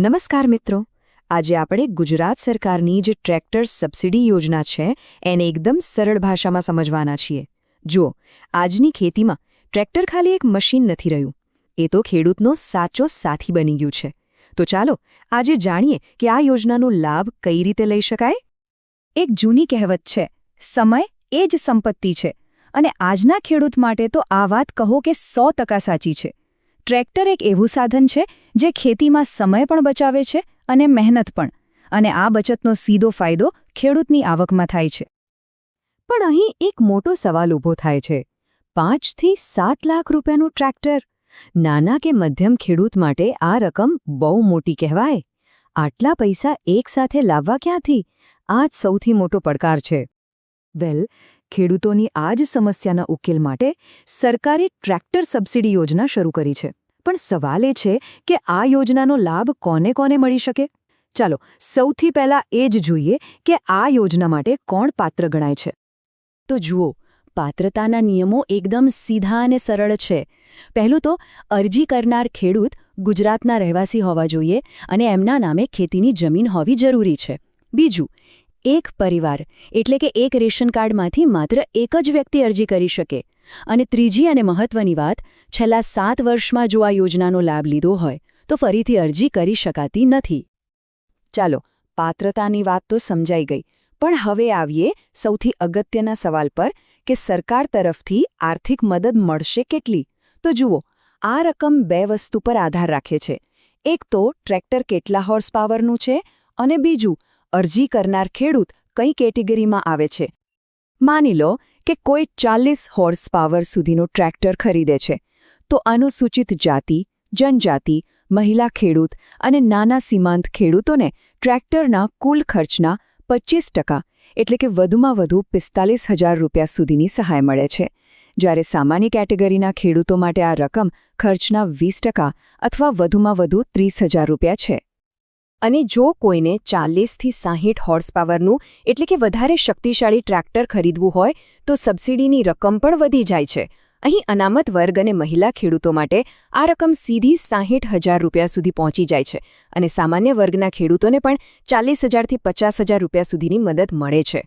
નમસ્કાર મિત્રો. આજે આપણે ગુજરાત સરકારની જે ટ્રેક્ટર સબસિડી યોજના છે, એને એકદમ સરળ ભાષામાં સમજવાના છીએ. જુઓ, આજની ખેતીમાં ટ્રેક્ટર ખાલી એક મશીન નથી રહ્યું. એ તો ખેડૂતનો સાચો સાથી બની ગયું છે. તો ચાલો, આજે જાણીએ કે આ યોજનાનો લાભ કઈ રીતે લઈ શકાય? એક જૂની કહેવત છે, સમય એ જ સંપત્તિ છે. અને આજના ખેડૂત માટે તો આ વાત કહો કે સો સાચી છે. ટ્રેક્ટર એક એવું સાધન છે જે ખેતીમાં સમય પણ બચાવે છે અને મહેનત પણ, અને આ બચતનો સીધો ફાયદો ખેડૂતની આવકમાં થાય છે. પણ અહીં એક મોટો સવાલ ઊભો થાય છે. પાંચથી સાત લાખ રૂપિયાનું ટ્રેક્ટર? નાના કે મધ્યમ ખેડૂત માટે આ રકમ બહુ મોટી કહેવાય. આટલા પૈસા એકસાથે લાવવા ક્યાંથી? આ જ સૌથી મોટો પડકાર છે. વેલ ખેડૂતોની આ જ સમસ્યાના ઉકેલ માટે સરકારે ટ્રેક્ટર સબસિડી યોજના શરૂ કરી છે. પણ સવાલ એ છે કે આ યોજનાનો લાભ કોને કોને મળી શકે? ચાલો, સૌથી પહેલા એ જ જોઈએ કે આ યોજના માટે કોણ પાત્ર ગણાય છે. તો જુઓ, પાત્રતાના નિયમો એકદમ સીધા અને સરળ છે. પહેલું તો, અરજી કરનાર ખેડૂત ગુજરાતના રહેવાસી હોવા જોઈએ અને એમના નામે ખેતીની જમીન હોવી જરૂરી છે. બીજું એક પરિવાર, એટલે કે એક રેશન કાર્ડમાંથી માત્ર એક જ વ્યક્તિ અરજી કરી શકે. અને ત્રીજી અને મહત્વની વાત, છેલ્લા સાત વર્ષમાં જો આ યોજનાનો લાભ લીધો હોય, તો ફરીથી અરજી કરી શકાતી નથી. ચાલો, પાત્રતાની વાત તો સમજાઈ ગઈ. પણ હવે આવીએ સૌથી અગત્યના સવાલ પર કે સરકાર તરફથી આર્થિક મદદ મળશે કેટલી? તો જુઓ, આ રકમ બે વસ્તુ પર આધાર રાખે છે. એક તો ટ્રેક્ટર કેટલા હોર્સ પાવરનું છે અને બીજું અરજી કરનાર ખેડૂત કઈ કેટેગરીમાં આવે છે? માની લો કે કોઈ ચાલીસ હોર્સ પાવર સુધીનું ટ્રેક્ટર ખરીદે છે, તો અનુસૂચિત જાતિ, જનજાતિ, મહિલા ખેડૂત અને નાના સીમાંત ખેડૂતોને ટ્રેક્ટરના કુલ ખર્ચના પચીસ ટકા એટલે કે વધુમાં વધુ પિસ્તાલીસ હજાર રૂપિયા સુધીની સહાય મળે છે. જ્યારે સામાન્ય કેટેગરીના ખેડૂતો માટે આ રકમ ખર્ચના વીસ ટકા અથવા વધુમાં વધુ ત્રીસ હજાર રૂપિયા છે. અને જો કોઈને ચાલીસથી સાહીઠ હોર્સ પાવરનું એટલે કે વધારે શક્તિશાળી ટ્રેક્ટર ખરીદવું હોય, તો સબસિડીની રકમ પણ વધી જાય છે. અહીં અનામત વર્ગ અને મહિલા ખેડૂતો માટે આ રકમ સીધી સાહીઠ હજાર રૂપિયા સુધી પહોંચી જાય છે અને સામાન્ય વર્ગના ખેડૂતોને પણ ચાલીસ હજારથી પચાસ હજાર રૂપિયા સુધીની મદદ મળે છે.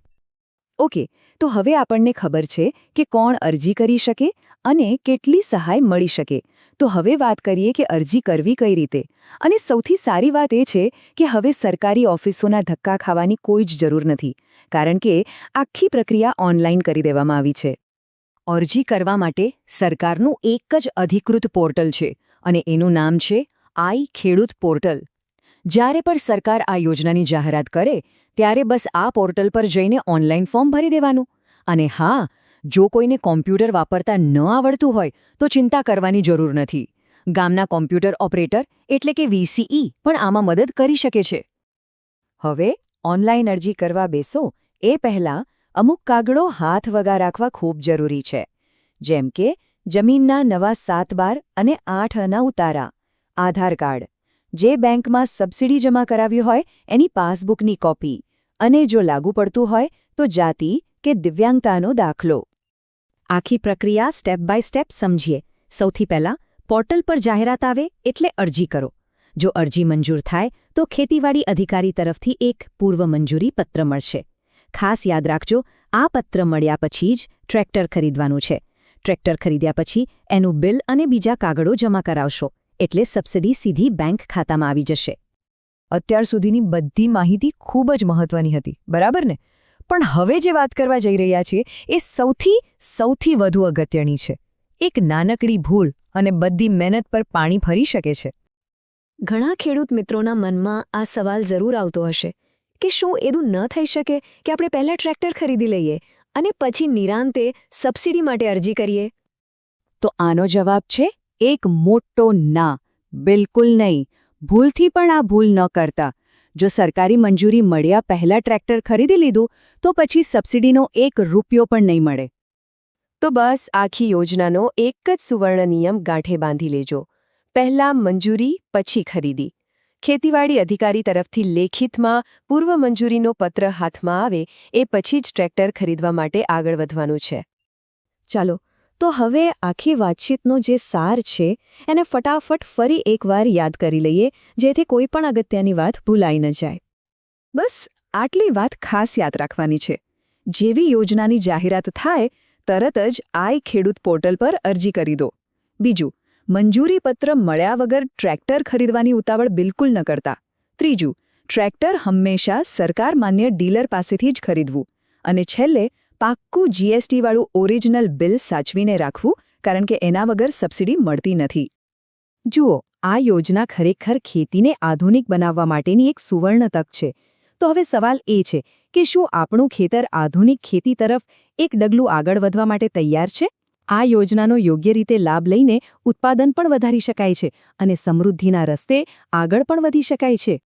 ઓકે, તો હવે આપણને ખબર છે કે કોણ અરજી કરી શકે અને કેટલી સહાય મળી શકે. તો હવે વાત કરીએ કે અરજી કરવી કઈ રીતે. અને સૌથી સારી વાત એ છે કે હવે સરકારી ઓફિસોના ધક્કા ખાવાની કોઈ જ જરૂર નથી, કારણ કે આખી પ્રક્રિયા ઓનલાઈન કરી દેવામાં આવી છે. અરજી કરવા માટે સરકારનું એક જ અધિકૃત પોર્ટલ છે અને એનું નામ છે આઈ ખેડૂત પોર્ટલ. જ્યારે પણ સરકાર આ યોજનાની જાહેરાત કરે, ત્યારે બસ આ પોર્ટલ પર જઈને ઓનલાઈન ફોર્મ ભરી દેવાનું. અને હા જો કોઈને કોમ્પ્યુટર વાપરતા ન આવડતું હોય, તો ચિંતા કરવાની જરૂર નથી. ગામના કોમ્પ્યુટર ઓપરેટર એટલે કે વીસીઈ પણ આમાં મદદ કરી શકે છે. હવે, ઓનલાઈન અરજી કરવા બેસો એ પહેલાં અમુક કાગળો હાથ વગા રાખવા ખૂબ જરૂરી છે. જેમ કે, જમીનના નવા સાત બાર અને આઠ અના ઉતારા, આધાર કાર્ડ. જે બેંકમાં સબસિડી જમા કરાવી હોય, એની પાસબુકની કોપી. અને જો લાગુ પડતું હોય, તો જાતિ કે દિવ્યાંગતાનો દાખલો. આખી પ્રક્રિયા સ્ટેપ બાય સ્ટેપ સમજીએ. સૌથી પહેલાં પોર્ટલ પર જાહેરાત આવે એટલે અરજી કરો. જો અરજી મંજૂર થાય તો ખેતીવાડી અધિકારી તરફથી એક પૂર્વ મંજૂરી પત્ર મળશે. ખાસ યાદ રાખજો, આ પત્ર મળ્યા પછી જ ટ્રેક્ટર ખરીદવાનું છે. ટ્રેક્ટર ખરીદ્યા પછી એનું બિલ અને બીજા કાગળો જમા કરાવશો, એટલે સબસિડી સીધી બેંક ખાતામાં આવી જશે. અત્યાર સુધીની બધી માહિતી ખૂબ જ મહત્વની હતી, બરાબર ને? પણ હવે જે વાત કરવા જઈ રહ્યા છીએ, એ સૌથી સૌથી વધુ અગત્યની છે. એક નાનકડી ભૂલ અને બધી મહેનત પર પાણી ફરી શકે છે. ઘણા ખેડૂત મિત્રોના મનમાં આ સવાલ જરૂર આવતો હશે કે શું એવું ન થઈ શકે કે આપણે પહેલાં ટ્રેક્ટર ખરીદી લઈએ અને પછી નિરાંતે સબસિડી માટે અરજી કરીએ? તો આનો જવાબ છે, એક મોટો ના. બિલકુલ નહીં. ભૂલથી પણ આ ભૂલ ન કરતા. જો સરકારી મંજૂરી મળ્યા પહેલા ટ્રેક્ટર ખરીદી લીધું, તો પછી સબસિડીનો એક રૂપિયો પણ નહીં મળે. તો બસ આખી યોજનાનો એક જ સુવર્ણ નિયમ ગાંઠે બાંધી લેજો. પહેલા મંજૂરી, પછી ખરીદી. ખેતીવાડી અધિકારી તરફથી લેખિતમાં પૂર્વ મંજૂરીનો પત્ર હાથમાં આવે, એ પછી જ ટ્રેક્ટર ખરીદવા માટે આગળ વધવાનું છે. ચાલો તો હવે આખી વાતચીતનો જે સાર છે, એને ફટાફટ ફરી એકવાર યાદ કરી લઈએ, જેથી કોઈ પણ અગત્યની વાત ભૂલાઈ ન જાય. બસ, આટલી વાત ખાસ યાદ રાખવાની છે. જેવી યોજનાની જાહેરાત થાય, તરત જ આઈ ખેડૂત પોર્ટલ પર અરજી કરી દો. બીજું, મંજૂરી પત્ર મળ્યા વગર ટ્રેક્ટર ખરીદવાની ઉતાવળ બિલકુલ ન કરતા. ત્રીજું, ટ્રેક્ટર હંમેશા સરકાર માન્ય ડીલર પાસેથી જ ખરીદવું. અને છેલ્લે પાક્કું જીએસટીવાળું ઓરિજિનલ બિલ સાચવીને રાખવું, કારણ કે એના વગર સબસિડી મળતી નથી. જુઓ, આ યોજના ખરેખર ખેતીને આધુનિક બનાવવા માટેની એક સુવર્ણ તક છે. તો હવે સવાલ એ છે કે શું આપણું ખેતર આધુનિક ખેતી તરફ એક ડગલું આગળ વધવા માટે તૈયાર છે? આ યોજનાનો યોગ્ય રીતે લાભ લઈને ઉત્પાદન પણ વધારી શકાય છે અને સમૃદ્ધિના રસ્તે આગળ પણ વધી શકાય છે.